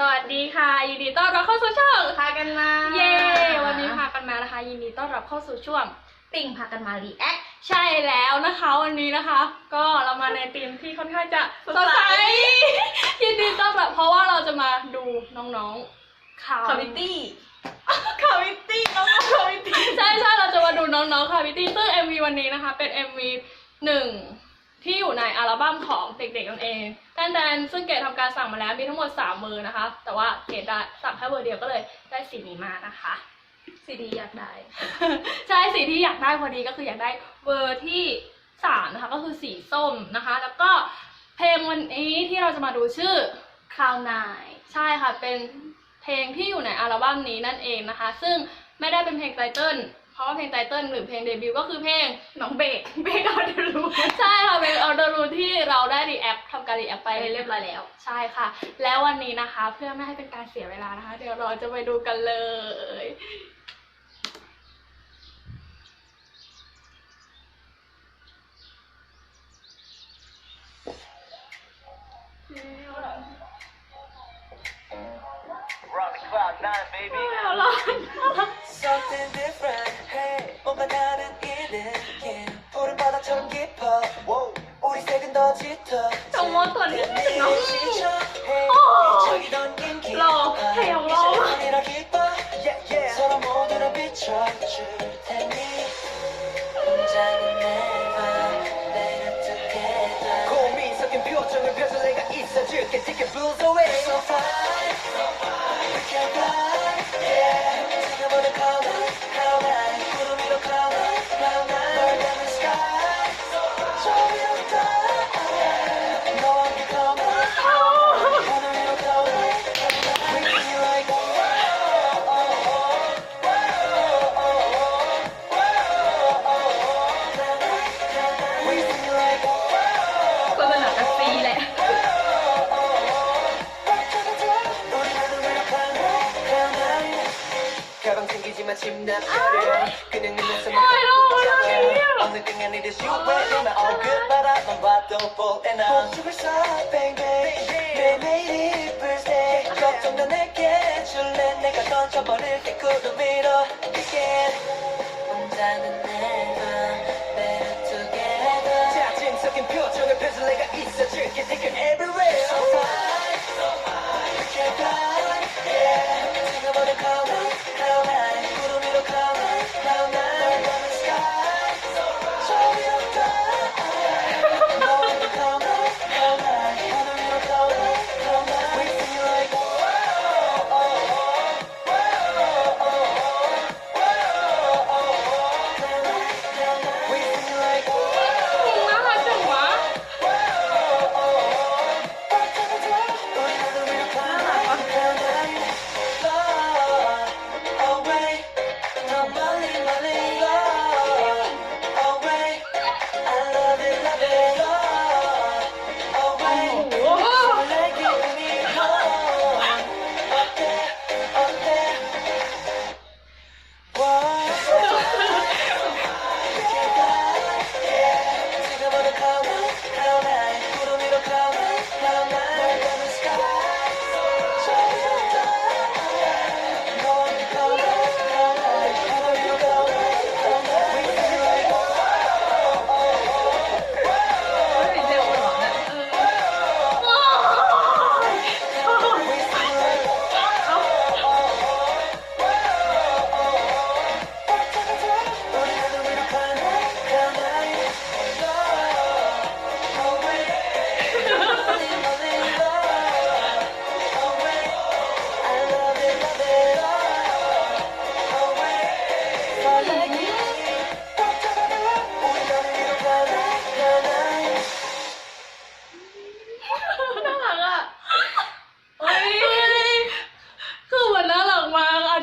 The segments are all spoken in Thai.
สวัสดีค่ะ ยินดีต้อนรับเข้าสู่ช่องพากันมาเย้วันนี้พากันมานะคะ ยินดีต้อนรับเข้าสู่ช่วงติ่งพากันมารีแอคใช่แล้วนะคะวันนี้นะคะ ก็เรามาในธีมที่ค่อนข้างจะสสดดใสใสยินดีต้อนรับเพราะว่าเราจะมาดูน้องๆข่าวคอมมิตี้คาวิตี้น้องๆคาวิตี้ใช่ใช่เราจะมาดูน้องๆคาวิตี้ซึ่ง MV วันนี้นะคะ เป็น MV หนึ่ง ที่อยู่ในอัลบั้มของเด็กๆนั่นเองแตนๆซึ่งเกดทำการสั่งมาแล้วมีทั้งหมดสามมือนะคะ แต่ว่าเกดได้สั่งแค่เบอร์เดียวก็เลยได้สีนี้มานะคะซีดีอยากได้ ใช่สีที่อยากได้พอดีก็คืออยากได้เบอร์ที่สามนะคะก็คือสีส้มนะคะ แล้วก็เพลงวันนี้ที่เราจะมาดูชื่อคราวนายใช่ค่ะเป็นเพลงที่อยู่ในอัลบั้มนี้นั่นเองนะคะ ซึ่งไม่ได้เป็นเพลงไตเติ้ล เพราะว่าเพลงไตเติ้ลหรือเพลงเดบิวต์ก็คือเพลง น้องเบกเบกเอาเดรูใช่ค่ะเป็นออเดอร์รูที่เราได้รีแอคทำการรีแอคไปไปเรียบร้อยแล้ว ใช่ค่ะ แล้ววันนี้นะคะเพื่อไม่ให้เป็นการเสียเวลานะคะ เดี๋ยวเราจะไปดูกันเลย Rock the cloud nine, baby. เอา ล่ะ Something different, hey 뭔가 다른 일은 yeah. 푸른 바다처럼 깊어 wow. 우리 색은 더 짙어 정말 또 리듬이 너무 시쳐 hey. 어. 뒤척이던 인 마침 남자를 아, 그냥 눈에서 막 잡아 어느 그냥 it is you baby 나. 얼굴 바라만 봐도 fall and 사 baby. 내 내일이 birthday 걱정도 내게 줄래. 내가 던져버릴게 구름 위로.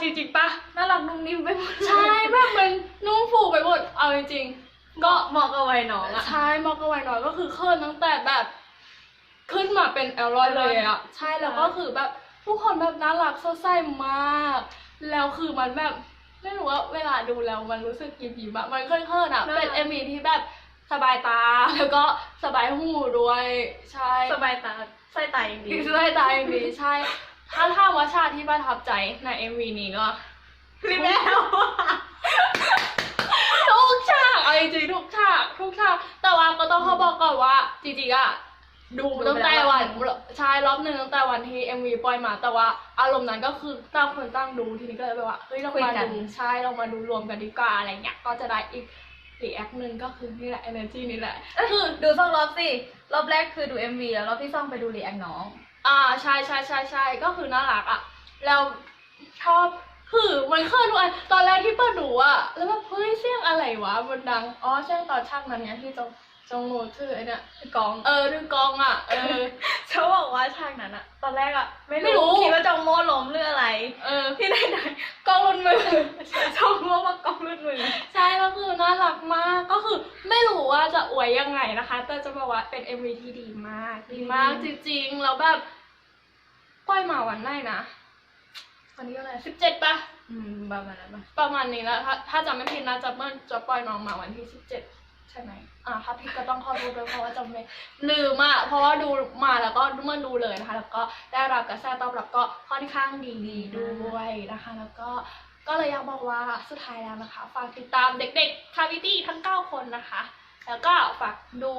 จริงๆปะน่ารักนุ่มนิ่มไปหมดใช่แบบมันนุ่มฟูไปหมดเอาจริงๆก็ก็เหมาะกับวัยน้องอะ ใช่มอกกบไวน้อยก็คือเคลื่อนตั้งแต่แบบ ขึ้นมาเป็นแอลลอยเลยอะใช่แล้วก็คือแบบทุกคนแบบน่ารักสดใสมาก แล้วคือมันแบบไม่รู้ว่าเวลาดูแล้วมันรู้สึกยิ้มยิ้มๆอะมันเคลื่อนๆอะเป็นเอ็มวีที่แบบสบายตา แล้วก็สบายหูด้วยใช่สบายตาไส้ตาอย่างดีดีด้วยตาอย่างดีใช่ ถ้าถามว่าฉากที่ประทับใจใน MV นี้ก็รีบแล้วทุกฉากเอาจริงๆทุกฉากทุกฉากแต่ว่าก็ต้องเขาบอกก่อนว่าจริงๆอะดูตั้งแต่วันใช่รอบหนึ่งตั้งแต่วันที่ MV ปล่อยมาแต่ว่าอารมณ์นั้นก็คือต่างคนต่างดูทีนี้ก็เลยแบบว่าเฮ้ยเรามาดูใช่เรามาดูรวมกันดีกว่าอะไรเงี้ยก็จะได้อีกรีแอคหนึ่งก็คือนี่แหละ energy นี่แหละคือดูสองรอบสิรอบแรกคือดู MV แล้วรอบที่สองไปดูรีแอคน้อง อ่าใช่ใช่ใช่ใช่ก็คือน่ารักอะแล้วชอบคือมันเคยดูอันตอนแรกที่เปิดดูอะแล้วแบบเฮ้ยเสียงอะไรวะมันดัง อ๋อใช่ตอนช่างนั้นเนี่ยที่จงจงโหนดชื่อไอ้เนี่ยกอง เออดึงกองอะเออ เขาบอกว่าฉากนั้นอะตอนแรกอะไม่ไม่รู้คิดว่าจองโม่ล้มเรื่องอะไร เออ ที่ไหนไหนๆกล้องรุ่นมือ จองโม่มากล้อง รุ่นมือใช่แล้วคือน่ารักมากก็คือไม่รู้ว่าจะอวยยังไงนะคะ แต่จะบอกว่าเป็น MV ที่ดีมาก ดีมากจริงๆ แล้วแบบปล่อยมาวันไหนนะวันนี้อะไรสิบเจ็ดปะอืมประมาณนั้นปะประมาณนี้แล้วถ้าถ้าจำไม่ผิดนะจะเมื่อจะปล่อยน้องมาวันที่สิบเจ็ดใช่ไหมอ่าถ้าผิดก็ต้องขอโทษด้วยเพราะว่าจำไม่ลืมอะเพราะว่าดูมาแล้วก็เมื่อดูเลยนะคะ แล้วก็ได้รับกระแสตอบรับก็ค่อนข้างดีด้วยนะคะ แล้วก็ ก็เลยอยากบอกว่าสุดท้ายแล้วนะคะ ฝากติดตามเด็กๆคาวิตี้ทั้ง 9 คนนะคะ แล้วก็ฝากดู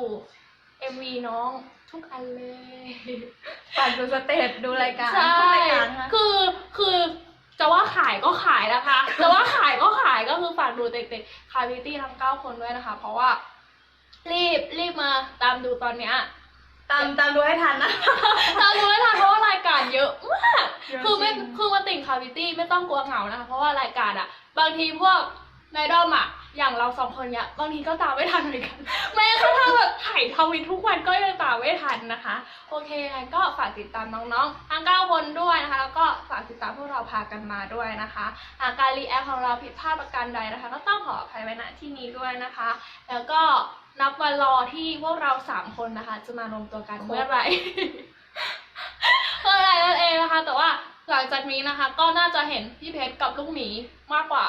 MV น้องทุกอันเลยฝากดูสเตจดูรายการใช่ทุกรายการนะคะคือคือจะว่าขายก็ขายนะคะจะว่าขายก็ขายก็คือฝากดูเด็กๆคาวิตี้ทั้ง 9 คนด้วยนะคะ เพราะว่ารีบรีบมาตามดูตอนเนี้ย ตามตามดูให้ทันนะ ตามดูไม่ทันเพราะว่ารายการเยอะมาก เยอะคือไม่จริง คือมาติ่งคาวิตี้ไม่ต้องกลัวเหงานะคะ เพราะว่ารายการอะบางทีพวกในดอมอะ อย่างเราสองคนเนี้ยบางทีก็ตามไม่ทันเหมือนกันแม้กระทั่งแบบถ่ายทวิตทุกวันก็ยังตามไม่ทันนะคะ โอเคงั้นก็ฝากติดตามน้องๆทั้ง9คนด้วยนะคะ แล้วก็ฝากติดตามพวกเราพากันมาด้วยนะคะหากการรีแอคของเราผิดพลาดประการใดนะคะ ก็ต้องขออภัยไว้ณที่นี้ด้วยนะคะ แล้วก็นับวันรอที่พวกเราสามคนนะคะ จะมารวมตัวกันเมื่อไหร่เมื่อไหร่นั่นเองนะคะ แต่ว่าหลังจากนี้นะคะ ก็น่าจะเห็นพี่เพชรกับลูกหมีมากกว่า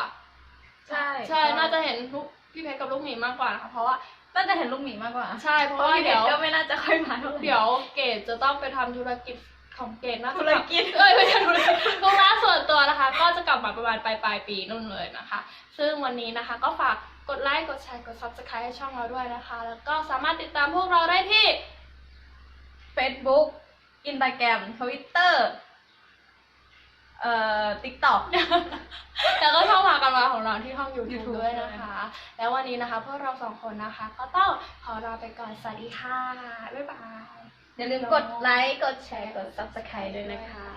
ใช่ใช่น่าจะเห็นลูกพี่เพชรกับลูกหมีมากกว่านะคะเพราะว่าน่าจะเห็นลูกหมีมากกว่าใช่เพเพราะราะว่าว่าเดี๋เดี๋ยยววก็ไม่น่าจะค่อยมาเท่าไหร่เดี๋ยวเกดจะต้องไปทำธุรกิจของเกดน่าจะธุรกิจเอ้ยไม่ใช่ธุรกิจธุระส่วนตัวนะคะ ก็จะกลับมาประมาณปลายปลายๆปีนู่นเลยนะคะ ซึ่งวันนี้นะคะก็ฝากกดไลค์กดแชร์กด subscribe ให้ช่องเราด้วยนะคะ แล้วก็สามารถติดตามพวกเราได้ที่ Facebook Instagram Twitter เอ่อ TikTok แล้วก็ช่องทางการมาของเราที่ห้อง YouTube, YouTube ด้วยนะคะ แล้ววันนี้นะคะพวกเราสองคนนะคะ ก็ต้องขอลาไปก่อน สวัสดีค่ะ บ๊ายบาย อย่าลืมกดไลค์ กดแชร์ กด Subscribe ด้วยนะคะ